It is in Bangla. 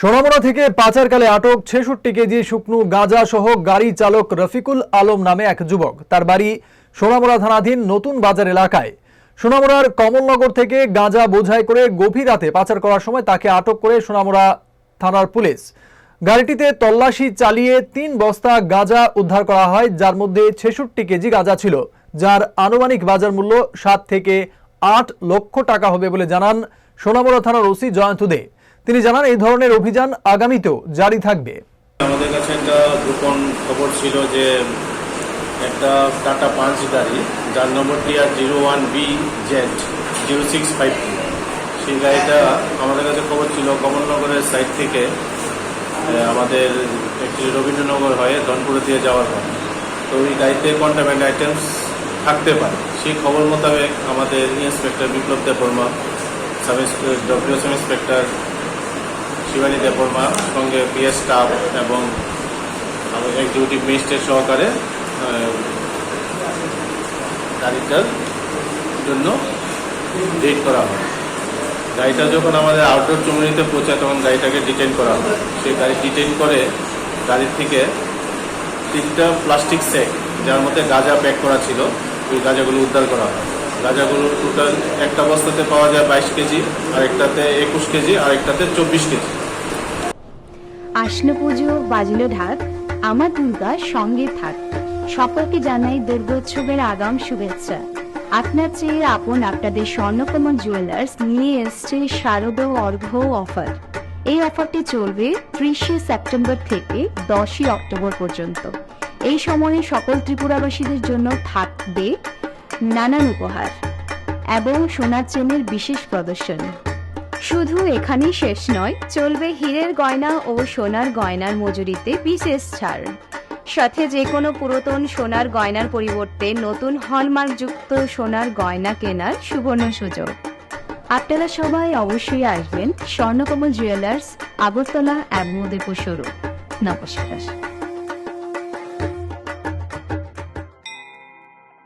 সোনামুড়া থেকে পাচারকালে আটক ছেষট্টি কেজি শুকনো গাঁজা সহ গাড়ি চালক রফিকুল আলম নামে এক যুবক। তার বাড়ি সোনামুড়া থানাধীন নতুন বাজার এলাকায়। সোনামুড়ার কমলনগর থেকে গাঁজা বোঝাই করে গভীর রাতে পাচার করার সময় তাকে আটক করে সোনামুড়া থানার পুলিশ। গাড়িটিতে তল্লাশি চালিয়ে তিন বস্তা গাঁজা উদ্ধার করা হয়, যার মধ্যে ছেষট্টি কেজি গাঁজা ছিল, যার আনুমানিক বাজার মূল্য সাত থেকে আট লক্ষ টাকা হবে বলে জানান সোনামুড়া থানার ওসি জয়ন্ত দে। তিনি জানান, এই ধরনের অভিযান আগামীতেও জারি থাকবে। আমাদের কাছে একটা গোপন খবর ছিল যে একটা টাটা পাঁচ গাড়ি যার নম্বরটি আর zero one B Z zero six five two. সেই গাড়িটা আমাদের কাছে খবর ছিল, কমলনগরের সাইড থেকে আমাদের একটি রবীন্দ্রনগর হয়ে ধনপুরে দিয়ে যাওয়ার কথা তো ওই গাড়িতে কন্টামেন্ট আইটেমস থাকতে পারে। সেই খবর মোতাবেক আমাদের inspector Biplab Deb Barma sub W sub inspector Shibani Debbarma সঙ্গে পিএস স্টাফ এবং এক্সিকিউটিভ ম্যাজিস্ট্রেট সহকারে গাড়িটার জন্য ডেট করা হয়। গাড়িটা যখন আমাদের আউটডোর চুমুনিতে পৌঁছায়, তখন গাড়িটাকে ডিটেইন করা হয়। সেই গাড়ি ডিটেইন করে গাড়ির থেকে তিনটা প্লাস্টিক সেক যার মধ্যে গাঁজা প্যাক করা ছিল, ওই গাঁজাগুলো উদ্ধার করা হয়। গাঁজাগুলো টোটাল একটা বস্তাতে পাওয়া যায় বাইশ কেজি, আরেকটাতে একুশ কেজি, আরেকটাতে চব্বিশ কেজি। আসন্ন পুজো বাজিল ঢাক, আমার দুর্গা সঙ্গে থাক। সকলকে জানাই দুর্গোৎসবের আগাম শুভেচ্ছা। আপনার চেয়ে আপন আপনাদের স্বর্ণকমল জুয়েলার্স নিয়ে এসছে শারদ অর্ঘ্য অফার এই অফারটি চলবে ত্রিশে সেপ্টেম্বর থেকে দশই অক্টোবর পর্যন্ত। এই সময়ে সকল ত্রিপুরাবাসীদের জন্য থাকবে নানান উপহার এবং সোনার চেনের বিশেষ প্রদর্শনী। শুধু এখানেই শেষ নয়, চলবে হীরের গয়না ও সোনার গয়নার মজুরিতে বিশেষ ছাড়। সাথে যে কোনো পুরাতন সোনার গয়নার পরিবর্তে নতুন হলমার্কযুক্ত সোনার গয়না কেনার সুবর্ণ সুযোগ। আপনারা সবাই অবশ্যই আসবেন স্বর্ণকমল জুয়েলার্স আগরতলা এবং উদয়পুর নমস্কার।